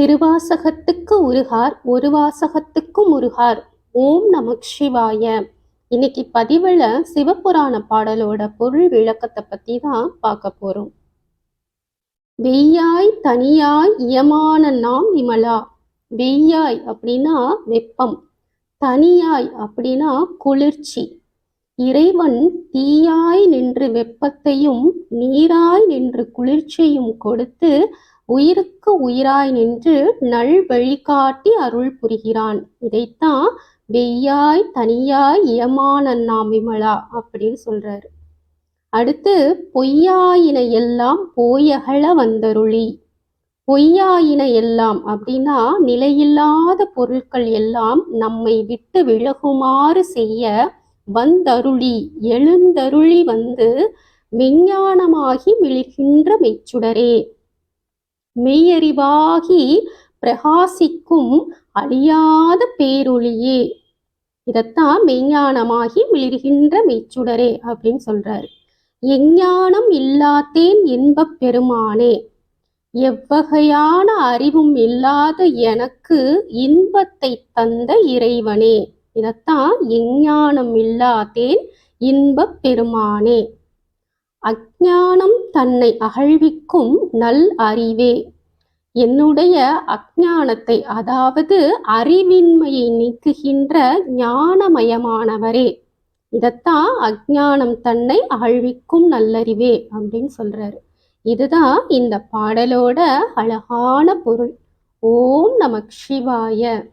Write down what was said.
திருவாசகத்துக்கு உருகார் ஒரு வாசகத்துக்கும் உருகார். ஓம் நமக் சிவாய. இன்னைக்கு பதிவுல சிவபுராண பாடலோட பொருள் விளக்கத்தை பத்தி தான் பார்க்க போறோம். வெய்யாய் தனியாய் இயமான நாம் விமலா வெய்யாய் அப்படின்னா வெப்பம். தனியாய் அப்படின்னா குளிர்ச்சி. இறைவன் தீயாய் நின்று வெப்பத்தையும் நீராய் நின்று குளிர்ச்சியும் கொடுத்து உயிருக்கு உயிராய் நின்று நல் வழிகாட்டி அருள் புரிகிறான். இதைத்தான் வெய்யாய் தனியாய் இயமான நாம் விமலா அப்படின்னு சொல்றாரு. அடுத்து பொய்யாயின எல்லாம் போயகல வந்தருளி. பொய்யாயின எல்லாம் அப்படின்னா நிலையில்லாத பொருட்கள் எல்லாம் நம்மை விட்டு விலகுமாறு செய்ய வந்தருளி. எழுந்தருளி வந்து விஞ்ஞானமாகி விழுகின்ற மெச்சுடரே மெய்யறிவாகி பிரகாசிக்கும் அழியாத பேரொளியே. இதைத்தான் மெய்ஞானமாகி மிளிர்கின்ற மெய்ச்சுடரே அப்படின்னு சொல்றாரு. எஞ்ஞானம் இல்லாதேன் இன்பப் பெருமானே. எவ்வகையான அறிவும் இல்லாத எனக்கு இன்பத்தை தந்த இறைவனே. இதைத்தான் எஞ்ஞானம் இல்லாதேன் இன்பப் பெருமானே. அக்ஞானம் தன்னை அகழ்விக்கும் நல் அறிவே. என்னுடைய அக்ஞானத்தை அதாவது அறிவின்மையை நீக்குகின்ற ஞானமயமானவரே. இதைத்தான் அக்ஞானம் தன்னை அகழ்விக்கும் நல்லறிவே அப்படின்னு சொல்றாரு. இதுதான் இந்த பாடலோட அழகான பொருள். ஓம் நமக் சிவாய.